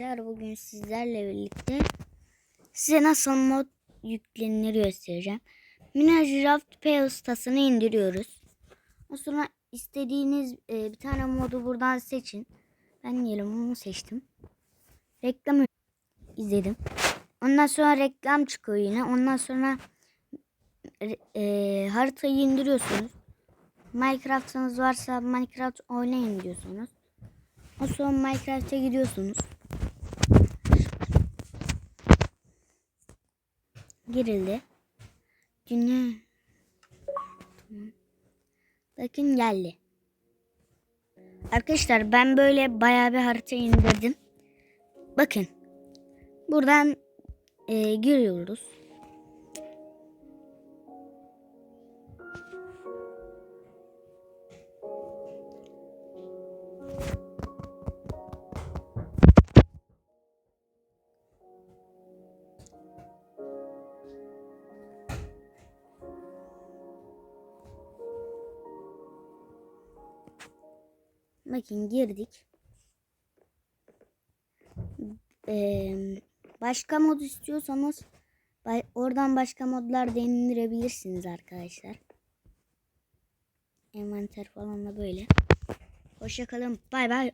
arkadaşlar. Bugün sizlerle birlikte size nasıl mod yüklenir göstereceğim. P ustasını indiriyoruz. O sonra istediğiniz e, bir tane modu buradan seçin. Ben diyelim onu seçtim. Reklam izledim. Ondan sonra reklam çıkıyor yine. Ondan sonra e, haritayı indiriyorsunuz. Minecraft'ınız varsa Minecraft oynayın diyorsunuz. O sonra Minecraft'a gidiyorsunuz. Girildi. Dünya. Bakın geldi. Arkadaşlar ben böyle bayağı bir harita indirdim. Bakın. Buradan e, giriyoruz. Bakın girdik. Ee, başka mod istiyorsanız oradan başka modlar da arkadaşlar. Envanter falan da böyle. Hoşçakalın. Bay bay.